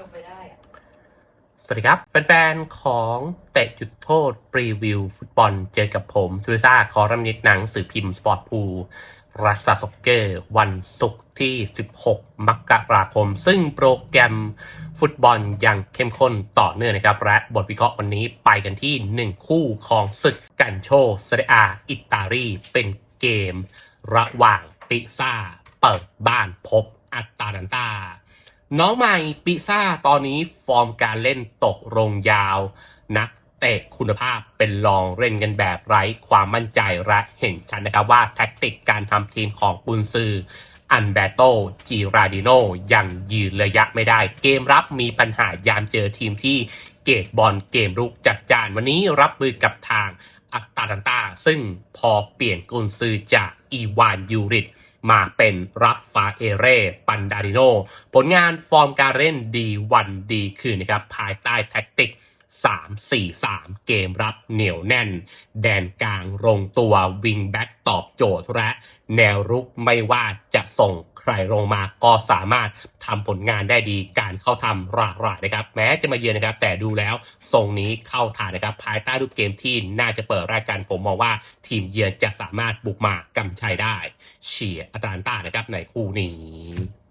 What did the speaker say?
ลงไปได้อะสวัสดีครับ แฟนๆ ของเตะจุดโทษรีวิว ฟุตบอลเจอกับผมทูริซ่าคอรัมนิตหนังสือพิมพ์สปอร์ตพูรัสตาซ็อกเกอร์ วันศุกร์ที่ 16 มกราคม ซึ่งโปรแกรมฟุตบอลยังเข้มข้นต่อเนื่องนะครับ และบทวิเคราะห์วันนี้ไปกันที่ 1 คู่ของศึกกันโชเซเรียอาอิตาลี เป็นเกม ระหว่างปิซ่า เปิดบ้านพบอัตตาลันตา น้องใหม่ปิซ่าตอนนี้ฟอร์มการเล่นตกลงยาว นักเตะคุณภาพเป็นรองเล่นกันแบบไร้ความมั่นใจและเห็นชัดนะครับว่าแท็กติกการทำทีมของกุนซืออันเบโตจีราดิโนยังยืนระยะไม่ได้ เกมรับมีปัญหายามเจอทีมที่เกตบอลเกมรุกจัดจานวันนี้รับมือกับทางอัตตาลันตา ซึ่งพอเปลี่ยนกุนซือจากอีวานยูริต มาเป็นรัฟฟาเอเร่ปันดาริโนผลงานฟอร์มการเล่นดีวันดีคืนนะครับภายใต้แท็กติก 3-4-3 เกมรับเหนียวแน่น แดนกลางลงตัววิงแบ็กตอบโจทย์และแนวรุกไม่ว่าจะส่งใครลงมาก็สามารถทำผลงานได้ดีการเข้าทำหลากหลายนะครับ แม้จะมาเยือนนะครับ แต่ดูแล้วทรงนี้เข้าทางนะครับ ภายใต้รูปเกมที่น่าจะเปิดรายการผมมองว่าทีมเยือนจะสามารถบุกมากำชัยได้ เชียร์อาตาลันตานะครับในคู่นี้